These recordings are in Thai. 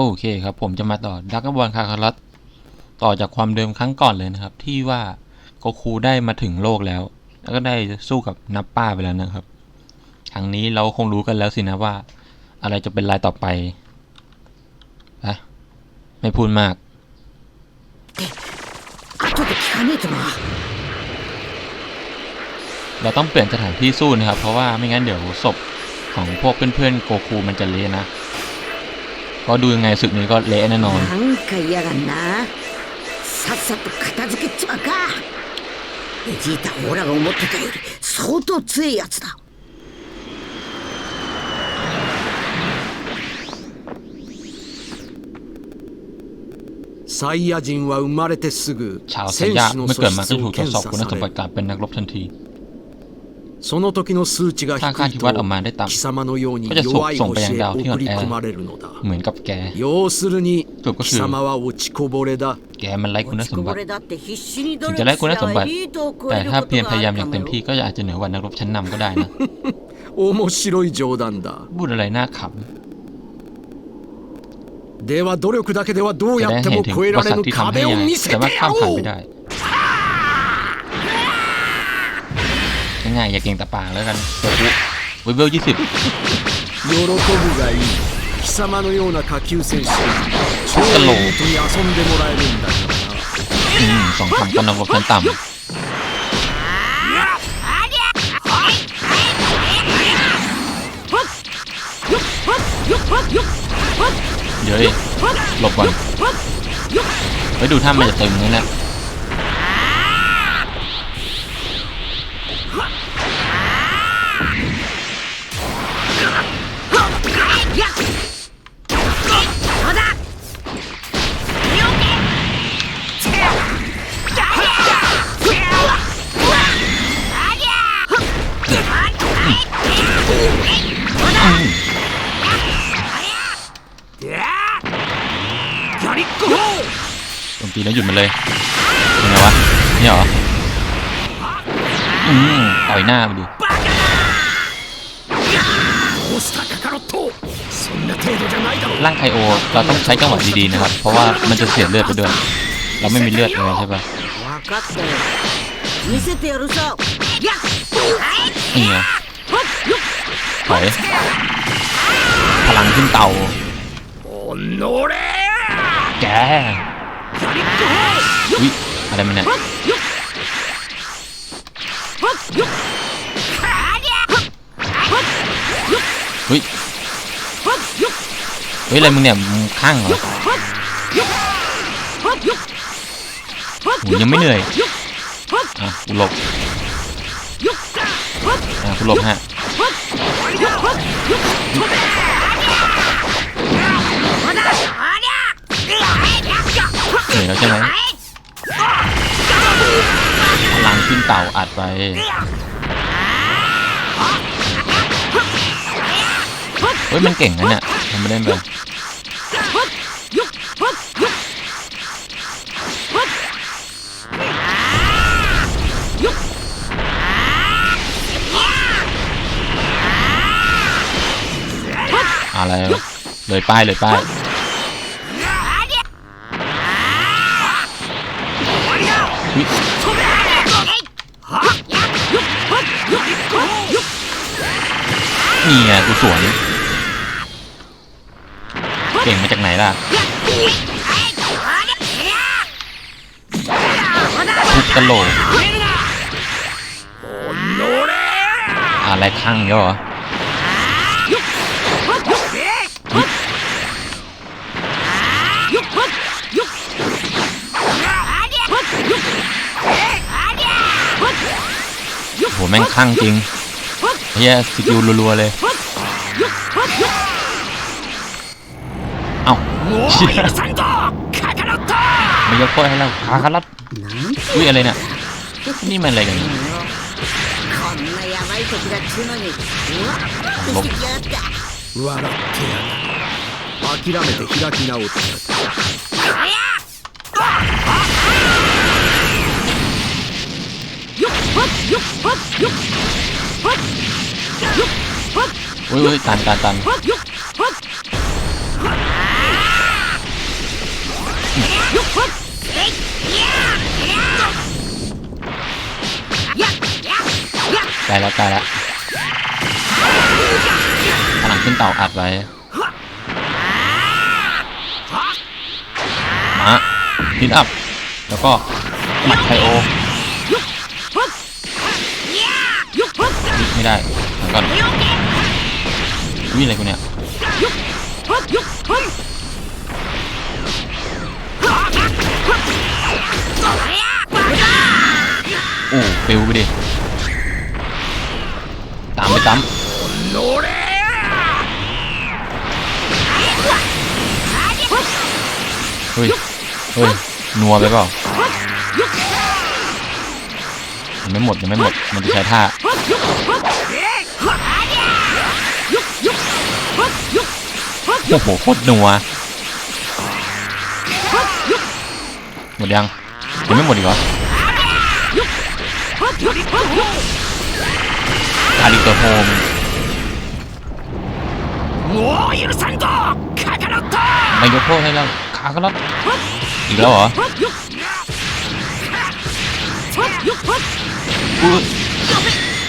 โอเคครับ ผมจะมาต่อดักบอลคาคารัสต่อจากความเดิมครั้งก่อนเลยนะครับ ที่ว่าโกคูได้มาถึงโลกแล้ว แล้วก็ได้สู้กับนับป้าไปแล้วนะครับครั้งนี้เราคงรู้กันแล้วสินะว่า อะไรจะเป็นลายต่อไปนะไม่พูดมากเราต้องเปลี่ยนสถานที่สู้นะครับ เพราะว่าไม่งั้นเดี๋ยวศพของพวกเพื่อนๆโกคูมันจะเละนะ ก็ดูยังไงศึกนี้ก็เละแน่นอน なんか嫌がんなさっさと片付けちまうかベジータオラが思ってたより相当強いやつだサイヤ人は生まれてすぐ ชาวไซ 戦 ยะ 士の เมื่อ 素 เกิดมา 質 ก็ถู を กตรวจ 検 สอบ 査 คุณ さ สมบั れ ติ その時の数値が低 ถ้าค่า い ที่ と วัดออกมาได้ต่ 貴様のようにก็จะส่ง 弱い ส่งไป 星 ยัง へ ดาวที่อ่อน 送り แอ 込まれるのだ ๆเหมือนกับแก 要するにそうか貴様は落ちこぼれだ แกมันไร้คุณ 落ち สม こ บั ぼ ติ れだって必死に努 ถึง 力 จะไร้คุณ し สม た บั ら ติ エリートを超 แต่ える ถ้า こ เพียร と พ が ยายาม あ อ る ย่าง か เต็ม も ที่ก็อาจจะเหนือกว่านักรบชั้นนำก็ได้นะ 面白い冗談だ พูดอะไรน่าข では努力だけではどう ำจะ や ได้ って เห็น も ถึง 越え อุป ら สร れ ร ぬ คที่ทำให้ 壁を ยังไง 見せて แต่ว่า や ข้ามผ่าน ろ ไป う ง่ายๆอย่าเก่งแต่ปากแล้วกันโกคุวิเวลยี่สิบ 喜ぶがいい貴様のような下級戦士は超ตลก エリートに遊んでもらえるんだからな อืมสองคำก็นักรบชั้นต่ำเดี๋ยวดิหลบก่อนไปดูถ้ามันจะตึงนี่นะ เราต้องใช้จังหวะดีๆนะครับ เพราะว่ามันจะเสียเลือดไปด้วย เราไม่มีเลือดเลยใช่ปะนี่ไงถอยพลังขึ้นเตาแกอะไรมันเนี่ย เฮ้ยอะไรมึงเนี่ยมึงข้างเหรอโหยังไม่เหนื่อยอะกูหลบอะกูหลบฮะเหนื่อยแล้วใช่ไหมพลังขึ้นเต่าอัดไป เฮ้ยมันเก่งนะเนี่ยทำไม่ได้เลยอะไรเลยป้ายเลยป้ายนี่ไงกูสวนเก่งมาจากไหนล่ะทุบกะโหลกอะไรข้างเยอะเหรอโหแม่งข้างจริงเฮียสกิลรัวๆเลย เอ้ายไม่ยกโทษให้เราคาคารัตวุ้ยอะไรเนี่ยนี่มันอะไรกันเนี่ยผมอุ้ยอุ้ยตันตันตัน ใกล้แล้วใกล้แล้วพลังขึ้นเต่าอัดไว้มาพินอัพ แล้วก็หมัดไทโอไม่ได้เดี๋ยวก่อนวิ่งอะไรกูเนี่ย อ้ปิวไปดิ ตามไปตามเฮ้ย เฮ้ย นัวไปเปล่ายังไม่หมดยังไม่หมด มันจะใช้ท่าโอ้โหโคตรนัว หมดยังยังไม่หมดอีกเหรออาริโตโฮมไม่ยกโทษให้แล้วคากรัตอีกแล้วเหรอ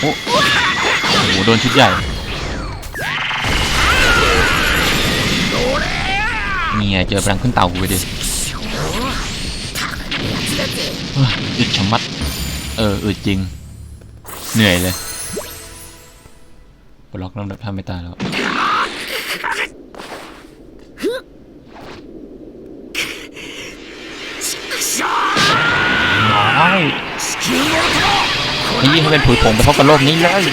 โอ้โหโดนชุดใหญ่นี่ยเจอพลังขึ้นเต่ากูไปดิ อึดชะมัด เอออึดจริง เหนื่อยเลยปล็อกลำดับท่าไม่ตายแล้วน้อยนี่เขาเป็นผุยผงไปพบกับโลกนี้เลย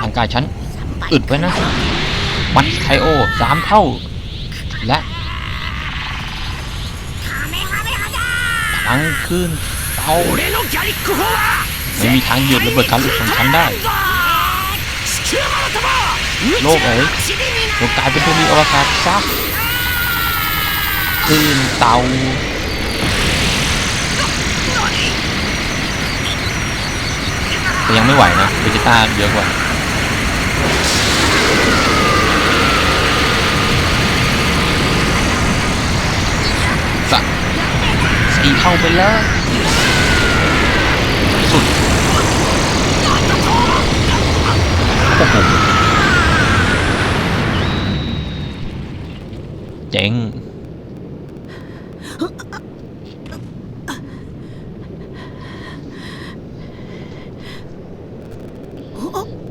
ทางกายฉันอึดไว้นะ มันไคโอสามเท่า และ ทั้งขึ้นเตาไม่มีทางหยุดระเบิดการลุกของฉันได้ โลกเอ๋ยจงกลายเป็นภูมิอวกาศซักขึ้นเตาแต่ยังไม่ไหวนะเบจิต้าเยอะกว่าีเข้าไปแล้ว สุดโอ้โหเจ๋ง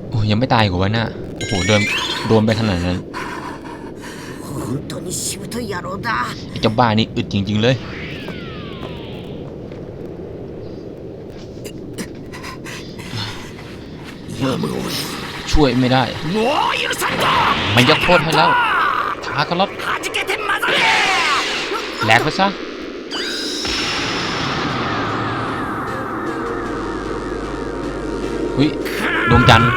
โอ้ยังไม่ตายกว่าวะน่ะโอ้โหเดินโดนไปขนาดนั้นไอ้เจ้าบ้านี่อึดจริง ๆ เลย ช่วยไม่ได้ มันยกโทษให้แล้วท้าก็ลดแหลกไปซะวิดวงจันทร์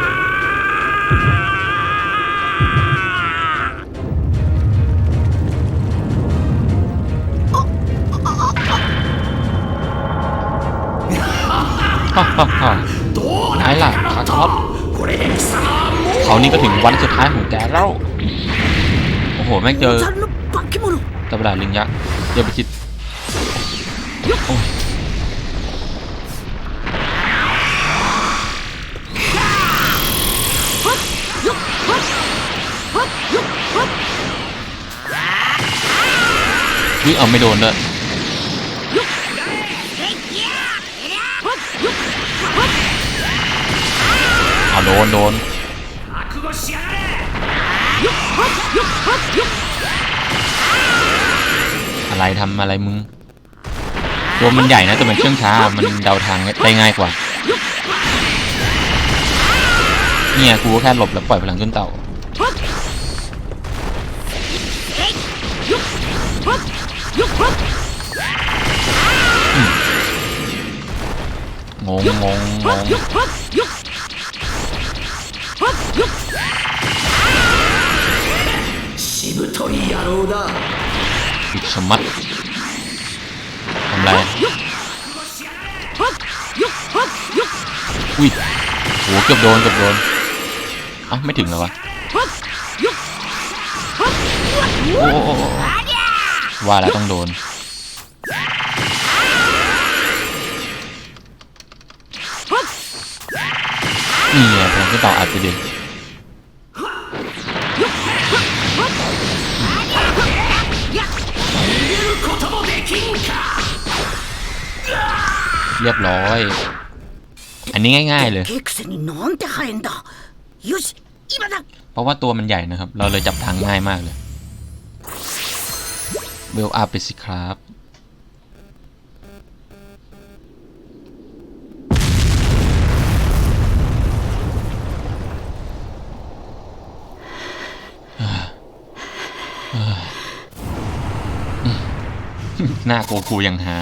ฮ่าฮ่า นี่ก็ถึงวันสุดท้ายของแกแล้ว โอ้โห แม่งเจอแต่เวลาลิงยักษ์เดี๋ยวไปคิดวิ่งเอาไม่โดนเลยเอาโดนโดน อะไรทำอะไรมึง ตัวมันใหญ่นะแต่มันเชื่องช้า มันเดาทางได้ง่ายกว่า เนี่ยกูก็แค่หลบแล้วปล่อยพลังขึ้นเต่างงงงง とい野郎だ ผิดสมัดทำไร อุ้ยโหเกือบโดนเกือบโดน เอ้าไม่ถึงเหรอวะ โอ้โอ้โอ้โอ้ว่าแล้วต้องโดน นี่ไงพลังขึ้นต่ออัดไปดิ เรียบร้อย อันนี้ง่าย ๆ เลย เพราะว่าตัวมันใหญ่นะครับ เราเลยจับทางง่ายมากเลยเบลอาพไปสิครับหน้าโกคูยังฮา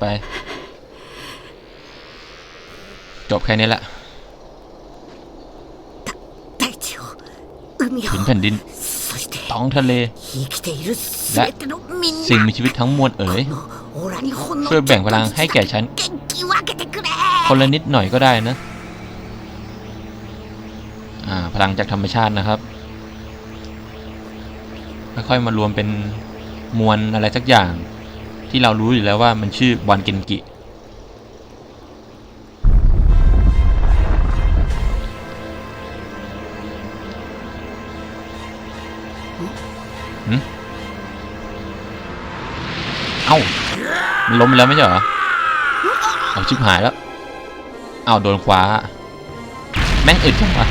ไป จบแค่นี้แหละถึงแผ่นดิน ท้องทะเล และสิ่งมีชีวิตทั้งมวลเอ๋ย ช่วยแบ่งพลังให้แก่ฉัน คนละนิดหน่อยก็ได้นะ อ่า พลังจากธรรมชาตินะครับ ค่อยๆมารวมเป็นมวลอะไรสักอย่าง ที่เรารู้อยู่แล้วว่ามันชื่อบอลเกนกิ เอ้า มันล้มแล้วไม่ใช่เหรอ เอาชิบหายแล้ว เอาโดนคว้า แม่งอึดจังวะ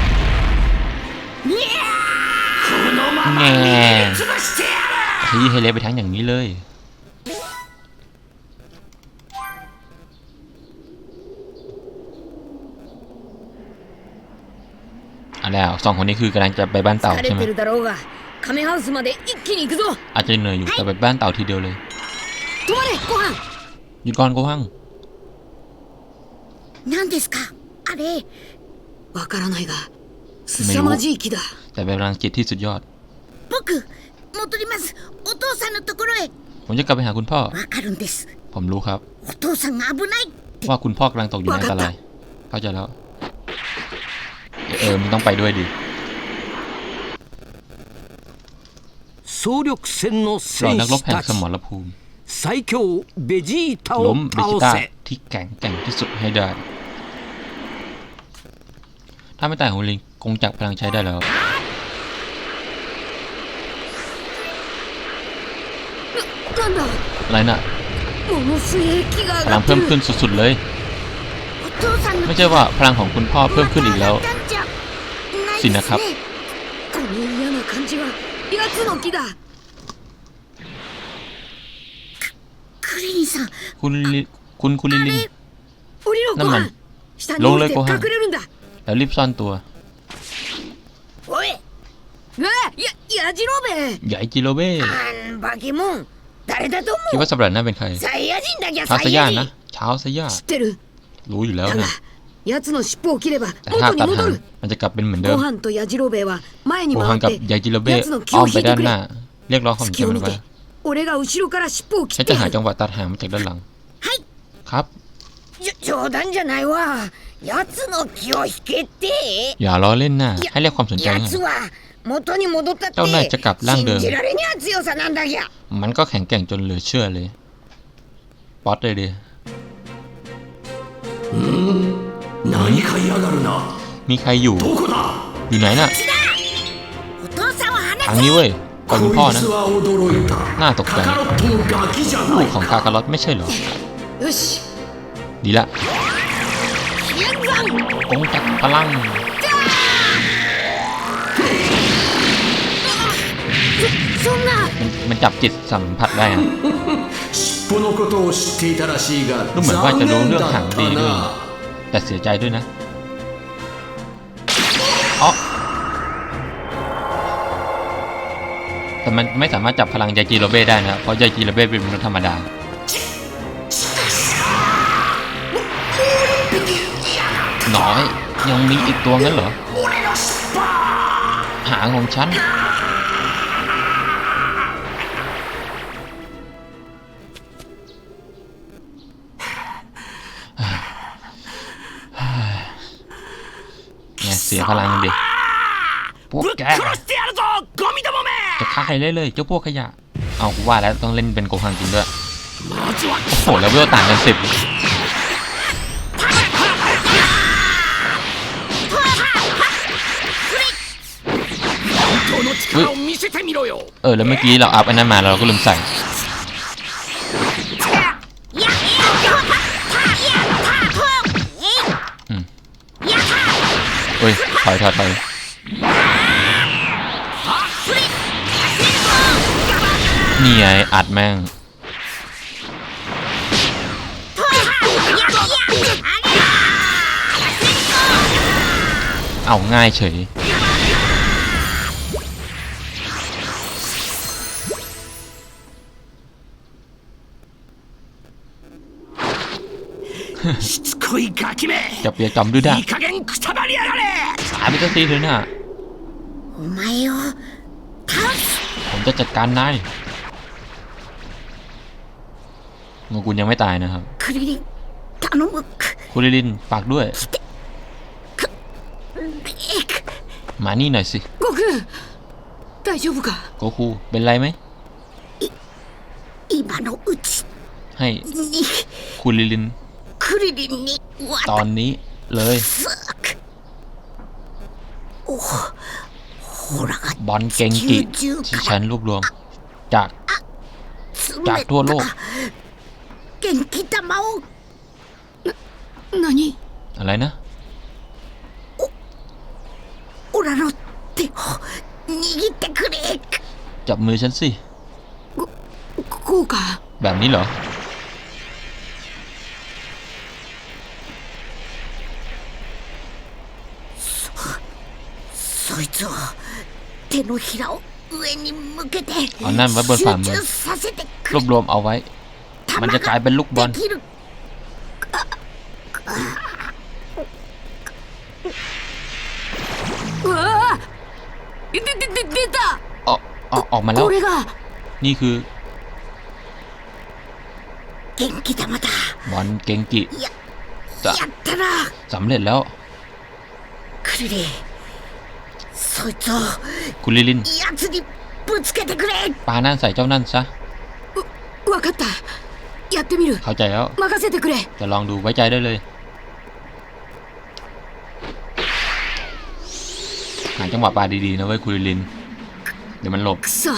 แง่ชี้ให้เละไปทั้งอย่างนี้เลย เอะแล้วสองคนนี้คือกำลังจะไปบ้านเต่า 疲 ใช่ れ ไหม てるだろうが亀ハウスまで一気に行くぞ อาจจะเหนื่อยอยู่แต่ไปบ้านเต่าทีเดียวเลย 止まれご飯 หยุดก่อนกูฮัง 何ですかあれわからないがめ凄まじい木だ แต่เป็นพลังจิตที่สุดยอด 僕戻りますお父さんのところへ ผมจะกลับไปหาคุณพ่อ わかるんです ผมรู้ครับ お父さんが危ないって ว่าคุณพ่อกำลังตกอยู่ในอันตราย เข้าใจแล้ว เออ มึงต้องไปด้วยดิ 総力戦の เรา 戦 นักรบ 士 แห่ง た ส ち มรภูมิ 最強ベジータ ล้ を มเบจิต้า 倒せ ที่แข็งแกร่งที่สุดให้ได้ ถ้าไม่ตายของลิงคงจักพลังใช้ได้แล้ว なんだ อะไรน่ะ ものすげえ木が พ 上 ลั が ง って เพิ่ม る ขึ้นสุดๆเลย お父さんの ไม่ใช่ว่าพลังของคุณพ่อเพิ่มขึ้นอีกแล้ว また上がったんじゃない สินะครับคุณลิคุณคุณลิลินน้ำมันลงเลยโกฮันแล้วรีบซ่อนตัวยหย่จิโรเบ้คิดว่าสัาหลันน่าเป็นใครท้าสยานะเช้าสยารู้อยู่แล้วนะ 奴の尻尾を切れば แต่ถ้า 元に ตัด 戻 หาง る มันจะกลับเป็นเหมือนเดิ ご ม 飯とやじろべえは前に โก 回 ฮั っ งกับ て ยายจิโรเบ้ 奴の気 อ้อ を ม 引 ไป いて ด้าน く หน้า れ เรียกร้องของ 隙 เจ้า を มัน 見 ไว้ て俺が後ろから尻尾を切 ฉั っ น て จะ や หา る จังหวะตัดหางมาจากด้านหลัง はい ครับ じょ冗談じゃないわ奴の気を引けって อย่าล้อเล่นนะให้เรียกความสนใจหน่อย 奴は元に戻ったっ เจ้าน่าจะ て กลับร่างเดิม 信じられにゃ強さなんだぎゃ มันก็แข็งแกร่งจนเหลือเชื่อเลย ป๊อตเลยดิ 何か嫌がるな มีใครอยู่ อยู่ไหนน่ะ ทางนี้เว้ยก่อนพ่อนะ น่าตกใจลูกของคาคารอตไม่ใช่เหรอ ดีละองค์จักรพลังมันจับจิตสัมผัสได้อะรู้เหมือนว่าจะรู้เรื่องหางดีด้วย แต่เสียใจด้วยนะอ๋อแต่มันไม่สามารถจับพลังยาจิโรเบ้ได้นะ เพราะยาจิโรเบ้เป็นมนุษย์ธรรมดา น้อย ยังมีอีกตัวงั้นเหรอ หางของฉัน ดี๋ยวพลังเด็กพวกแกจะฆ่าใครได้เลยเจ้าพวกขยะ เอาว่าแล้วต้องเล่นเป็นโกหังจริงด้วยโอ้โหแล้วเวลต่างกันสิบเออแล้วเมื่อกี้เราอัพอันนั้นมาเราก็ลืมใส่ อยถอยถอยนี่ไงอัดแม่งเอาง่ายเฉยしつ อย่าเปียกกำดื้อด้าสามิตรตีเถอะน่ะผมจะจัดการนายโมกุลยังไม่ตายนะครับคุริลินฝากด้วย มานี่หน่อยสิโกคุโกคูเป็นไรไหมให้คุริลิน クリリンに ตอนนี้เลย 渡すおほらが บอลเกงกิ 地球 ที่ 中か ฉันรวบรวม จาก 集 จาก め ทั่วโลก た元気玉を何 อะไรนะ オラの手を握ってくれ จับมือฉันสิ こうか แบบนี้เหรอ そいつを手のひらを上に向けて集 เอานั่นไว้บนฝ่ามือ 中させてく รวบรวมเอาไว้ มันจะกลายเป็นลูกบอล できる うわーででで出た ออกออกออกมาแล้ว これが นี่คือ 元気玉だ บอลเกงกิ や จะ やったな สำเร็จแล้ว クリリン そいつを คุณลิลิน 奴にぶつけてくれ ปานั่นใส่เจ้านั่นซะ わかったやってみる เข้าใจแล้ว 任せてくれ จะลองดูไว้ใจได้เลย หาจังหวะปาดีๆนะเว้ยคุณลิลิน เดี๋ยวมันหลบ くそー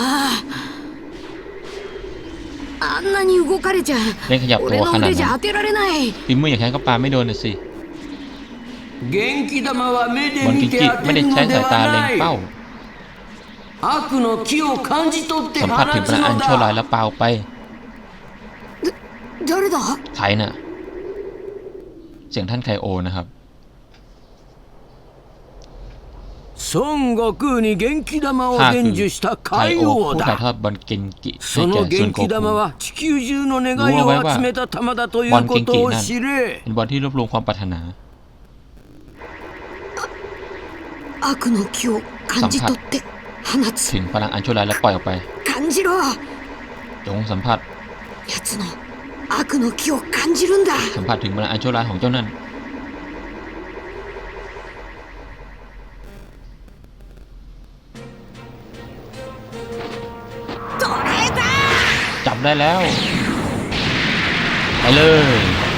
あんなに動かれちゃ เล่นขยับตั 俺 ว の ขนาด 腕じゃ นั้น 当てられない ฝีมืออย่างฉันก็ปาไม่โดนน่ะสิ 元気玉は目で บอลกิงกิไม่ได้ใช้สายตาเล็งเป้าสัมผัสถึงพระอันชั่วร้ายแล้วเปล่าไปใครน่ะ เสียงท่านไคโอนะครับข้าคือไคโอผู้ถ่ายทอดบอลเกนกิให้แก่ซุนโกคุรู้เอาไว้ว่าบอลเกนกินั้นเป็นบอลที่รวบรวมความปรารถนา สัมผัสถึงพลังอันชั่วร้ายแล้วปล่อยออกไป จงสัมผัสสัมผัสถึงพลังอันชั่วร้ายของเจ้านั่นจับได้แล้ว ไปเลย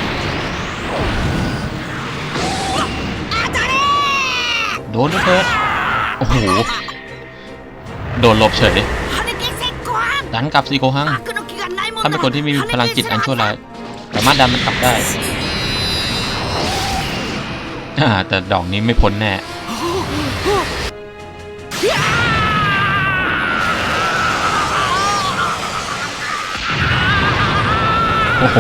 โดนเถอะโอ้โห โดนลบเฉยดันกลับซีโกฮังถ้าเป็นคนที่มีพลังจิตอันชั่วร้าย สามารถดันมันกลับได้ แต่ดอกนี้ไม่พ้นแน่โอ้โห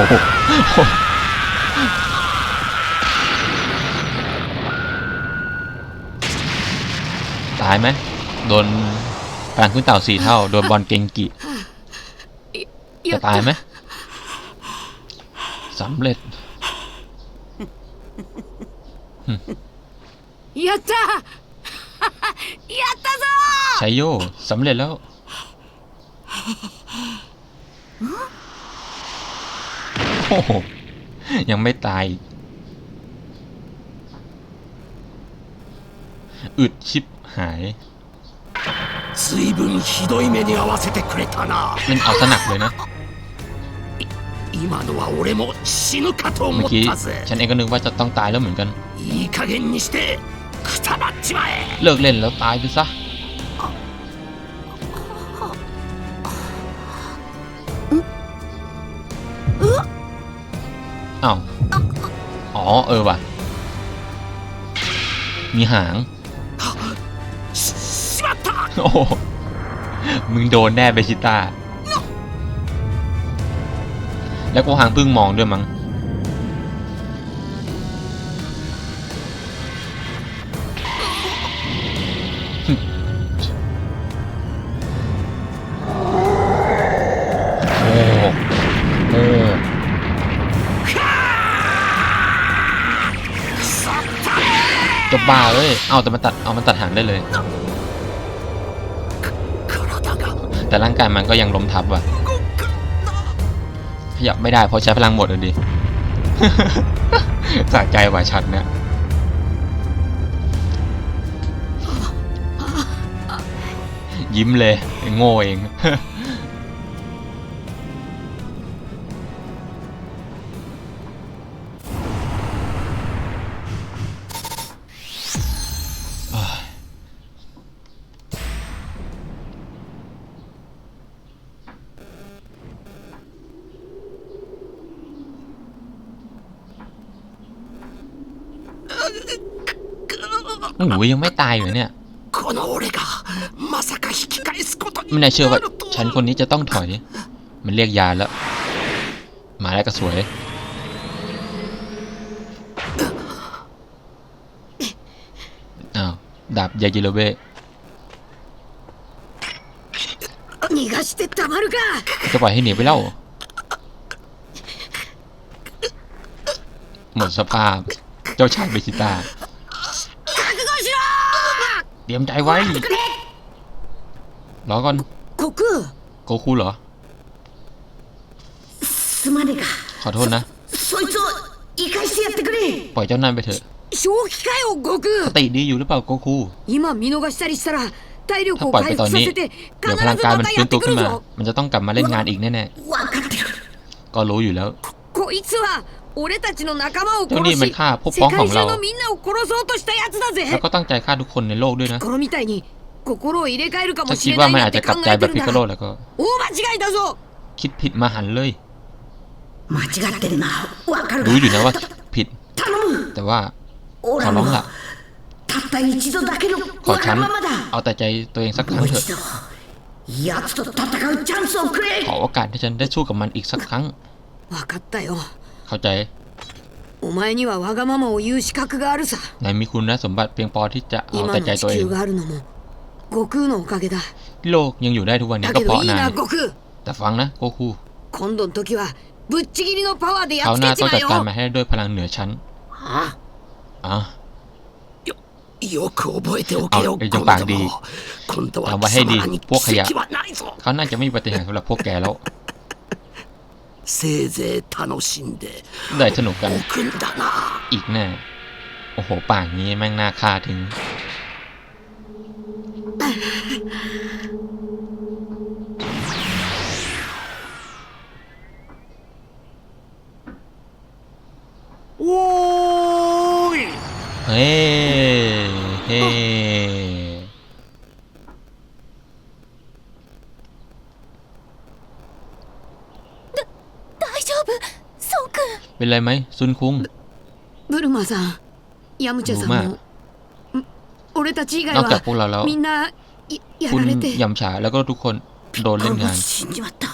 ตายไหม โดนพลังขึ้นเต่าสี่เท่า โดนบอลเกงกิ や จะ っ ตาย た ไหมสำเร็จ やったやったぞ ชัยโยสำเร็จแล้ว โอ้โห ยังไม่ตายอีกอึดชิบ หายมันเอาสนักเลยนะ今のは俺も死ぬかと思ったぜฉันเองก็นึกว่าจะต้องตายแล้วเหมือนกันいい加減にしてくたばっちまえเลิกเล่นแล้วตายไปซะอ้าอ๋อ เออว่ะ มีหาง โอ้มึงโดนแน่เบชิต้า แล้วกูหางพึ่งมองด้วยมั้ง โอ้โอ้จะบ้าเอ้ยเอาแต่มันตัด เอามันตัดหางได้เลย แต่ร่างกายมันก็ยังล้มทับว่ะ ขยับไม่ได้เพราะใช้พลังหมดเลยดิสะใจว่ะชัดเนี่ยยิ้มเลย โง่เอง โอ้ยังไม่ตายอยู่เนี่ยไม่น่าเชื่อว่าฉันคนนี้จะต้องถอย มันเรียกยาแล้ว มาแล้วก็สวยอ้าวดาบยาจิโรเบะจะปล่อยให้หนีไปเล่าหมดสภาพ เจ้าชายเบชิต้า เตรียมใจไว้รอก่อน 悟空 โกคูเหรอ すまねえか ขอโทษนะ そいつを生かしてやってくれ ปล่อยเจ้านายไปเถอะ 正気かよ悟 ส 空 ติดีอยู่หรือเปล่าโกคู 今見逃したりしたら体力 ถ้า を ปล่อยไป 回 ตอน 復さ นี้ せて เดี๋ยว 必 พลัง ず กาย ま มัน た ฟื้ や น っ ตั て ว く ขึ้น る มา ぞ มันจะต้องกลับมาเล่นงานอีกแน่ 分かってるこいつは 俺たちの仲間を ๆ เจ้า 殺 นี่มัน し ฆ่าพวกพ้อง 世 ของ 界 เรา 中のみんなを殺そうとしたやつだ แล้ ぜ วก็ตั้งใจฆ่าทุกคนในโลกด้วยนะ ピッコロみたいに心を入れ替えるかも ถ้า し คิด れ ว่า ない มัน な อา っ จจะ て กลับ 考 ใจ え แบ て บ る พิ ん กาโล だ แล้วก็ 大間違いだぞ คิดผิดมาหันเลย 間違ってるな分かる รู้อยู่นะว่าผิด 頼む แต่ว่า オ ขอ ラ ร้อง の ละ たった一度だけの ขอ わ ฉั が น ままだ เอาแต่ใจตัวเองสักครั้ も ง う เถอะ 一度奴と戦うチャンスをくれ ขอโอกาสที่ฉันได้สู้กับมันอีกสักครั้ง 分かったよ เข้าใจ お前にはわがままを言う資格があるさ นายมีคุณสมบัติเพียงพอที่จะเอา 今 แต่ の ใจตัวเอ 地 ง 球があるのも悟空のおかげだ ที่โลกยังอยู่ได้ทุกวันนี้ だ ก็ け เพ ど ราะ いい นาย な悟空 แต่ฟังนะโกคู 今度の時はぶっちぎりのパワーでや คราว っつ หน้า けち ต้อง ま จั え ดการ よ มาให้ได้ด้วยพลังเหนือชั้น あ อ่ะ よく覚えておけよあえゴムじゃあバンディども今度はあまあヘイディ貴様らにพวกขยะ 奇跡はないぞ เขาน่าจะไม่มีปฏิหารย์สำหรับพวกแกแล้ว せいぜい楽しんで ได้สนุกกัน おくんだな อีกแน่ โอ้โหป่ากนี้แม่งน่าฆ่าทิ้ง くん เป็นไรไหมซุนคุง ブルマさんヤムチャさんうまもん俺たち以外 นอกจาก は พวกเราแล้ว みんなやや คุณ られて ยำฉาแล้วก็ทุกคนโดน こ เล่น れも งาน 死んじまった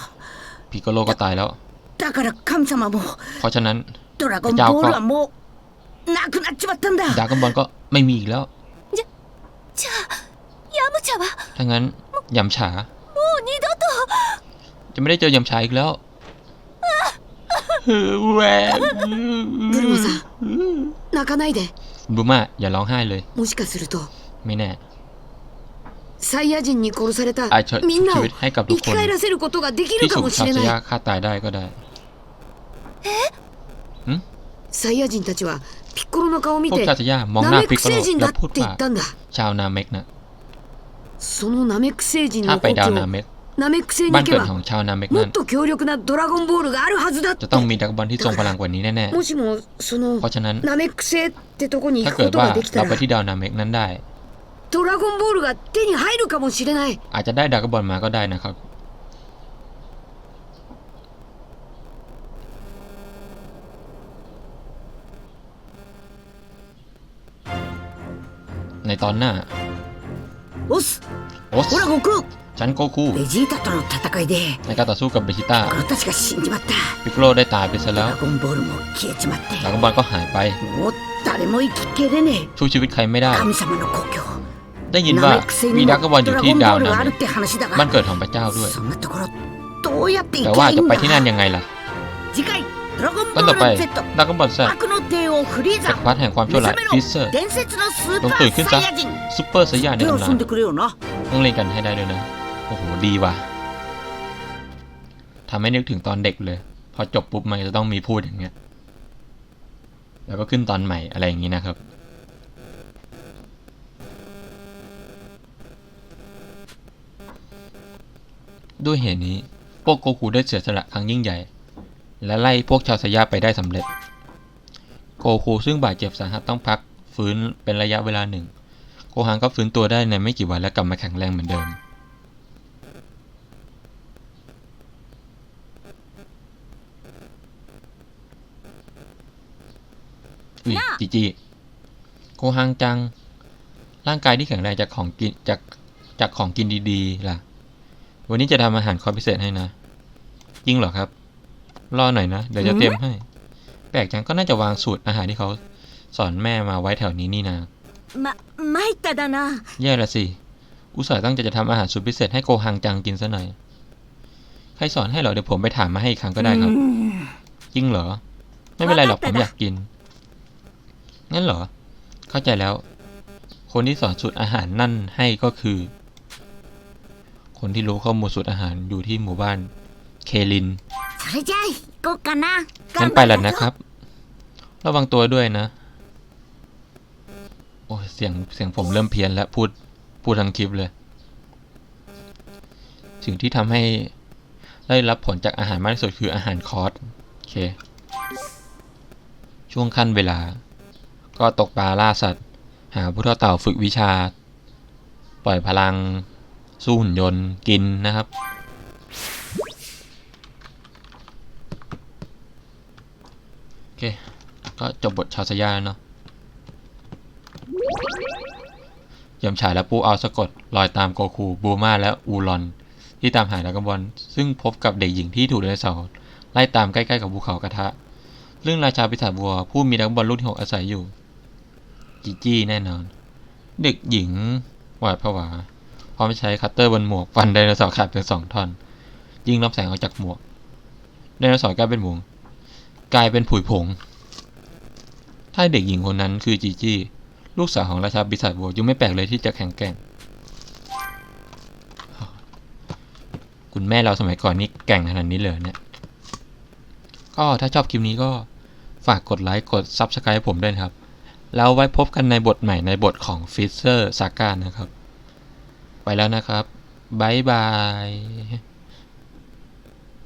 พิกโกโลก็ตายแล้ว だから神様も เพราะฉะนั้น ドラゴンボールはもうなくなっちまったんだ ดราก้อนบอลก็ไม่มีอีกแล้ว じゃあヤムチャは ถ้างั้นยำฉา もう二度と จะไม่ได้เจอยำฉาอีกแล้ว แหวน ブルマさん泣かないで บูมาอย่าร้องไห้เลย もしかすると ไม่แน่ サイヤ人に殺されたあちょみんなをชีวิตให้กับทุ 生 ก き คน 返らせることができる ที่ か ถู も ก し ชาว れ ส ない ยาฆ่าตายได้ก็ได้ サイヤ人たちはピッコロの顔を見 พวก て ชาวสยามองห ナ น้า メッ พิ ク กโกโล 星人 แล้ だ ว っ พูด て言 ว่า ったんだ ชาวนาเมกนะ そのナメック星人 ถ้า の ไป 故 ดาว 郷 นาเมก ナメック星に บ้าน 行け เกิด ば ของชาวนาเมก も นั้ っ น と強力なドラゴンボールがあるはずだって จะต้องมีดราก้อนบอลที่ทรงพลังกว่านี้แน่ もしもその ๆ เพราะฉะนั้น ナメック星ってとこに ถ้า 行く เกิ こ ด と ว่า ができた เรา ら ไปที่ดาวนาเมกนั้นได้ ドラゴンボールが手に入るかもしれない อาจจะได้ดราก้อนบอลมาก็ได้นะครับ ในตอนหน้า オス โอส ほら悟空 ฉันโกคูเบจิต้าとの戦いでในการต่อสู้กับเบจิต้า私が死んじまったพิกโลได้ตายไปซะแล้วดราก้อนบอลも消えちまってดราก้อนบอลก็หายไปもう誰も生きてれねช่วยชีวิตใครไม่ได้神様の故郷ได้ยินว่ามีดราก้อนบอลอยู่ที่ดาวนั้นมันเกิดของพระเจ้าด้วยแต่ว่าจะไปที่นั่นยังไงล่ะตอนต่อไปดราก้อนบอลแซดจักรพรรดิแห่งความชั่วร้ายฟรีเซอร์ต้องตื่นขึ้นซะซูเปอร์สยานในตำนานต้องเล่นกันให้ได้ด้วยนะ ดีว่ะทำให้นึกถึงตอนเด็กเลย พอจบปุ๊บมันจะต้องมีพูดอย่างเงี้ย แล้วก็ขึ้นตอนใหม่อะไรอย่างงี้นะครับ ด้วยเหตุนี้พวกโกคูได้เสียสละครั้งยิ่งใหญ่ และไล่พวกชาวสยาไปได้สำเร็จ โกคูซึ่งบาดเจ็บสาหัสต้องพักฟื้นเป็นระยะเวลาหนึ่ง โกฮังก็ฟื้นตัวได้ในไม่กี่วันและกลับมาแข็งแรงเหมือนเดิม อุ้ยจีจีโกฮังจัง ร่างกายที่แข็งแรงจากของกินจากจากของกินดีๆ ล่ะ วันนี้จะทำอาหารคอร์สพิเศษให้นะ จริงเหรอครับ รอหน่อยนะ เดี๋ยวจะเตรียมให้ แปลกจังก็น่าจะวางสูตรอาหารที่เขาสอนแม่มาไว้แถวนี้นี่นะ ま参っただな แย่ละสิ อุตส่าห์ตั้งใจจะทำอาหารสุดพิเศษให้โกฮังจังกินซะหน่อย ใครสอนให้เหรอ เดี๋ยวผมไปถามมาให้อีกครั้งก็ได้ครับ จริงเหรอ ไม่เป็นไรหรอกผมอยากกิน งั้นเหรอ เข้าใจแล้ว คนที่สอนสูตรอาหารนั่นให้ก็คือ คนที่รู้ข้อมูลสูตรอาหารอยู่ที่หมู่บ้าน เคลิน それじゃあ行こうかな งั้นไปแล้วนะครับ ระวังตัวด้วยนะ โอ้ยเสียงเสียงผมเริ่มเพี้ยนแล้วพูดพูดทั้งคลิปเลย สิ่งที่ทำให้ได้รับผลจากอาหารมากที่สุดคืออาหารคอร์สโอเค ช่วงขั้นเวลา ก็ตกปลาล่าสัตว์ หาผู้เท่าเต่าฝึกวิชา ปล่อยพลัง สู้หุ่นยนต์กินนะครับ โอเค ก็จบบทชาวสยาเนาะยี่ยมฉายและปูเอาสะกดลอยตามโกคู บูมาและอูรอน ที่ตามหาดากบอลซึ่งพบกับเด็กหญิงที่ถูกไดโนเสาร์ไล่ตามใกล้ๆกับภูเขากระทะ เรื่องราชาปีศาจบัวผู้มีดรากอนบอลรุ่นที่หกอาศัยอยู่ จีจี้แน่นอน เด็กหญิงหวาดผวา พร้อมใช้คัตเตอร์บนหมวกฟันไดโนเสาร์ขาดเป็นสองท่อน ยิงลำแสงออกจากหมวกไดโนเสาร์กลายเป็นหมูกลายเป็นผุยผง ถ้าเด็กหญิงคนนั้นคือจีจี้ลูกสาวของราชาปีศาจบัวยังไม่แปลกเลยที่จะแข็งแกร่ง คุณแม่เราสมัยก่อนนี่แก่งขนาดนี้เลยเนี่ย ก็ถ้าชอบคลิปนี้ก็ฝากกดไลค์กด Subscribe ให้ผมด้วยครับ แล้วไว้พบกันในบทใหม่ในบทของฟิสเซอร์ซาก้านะครับ ไปแล้วนะครับ บ๊ายบาย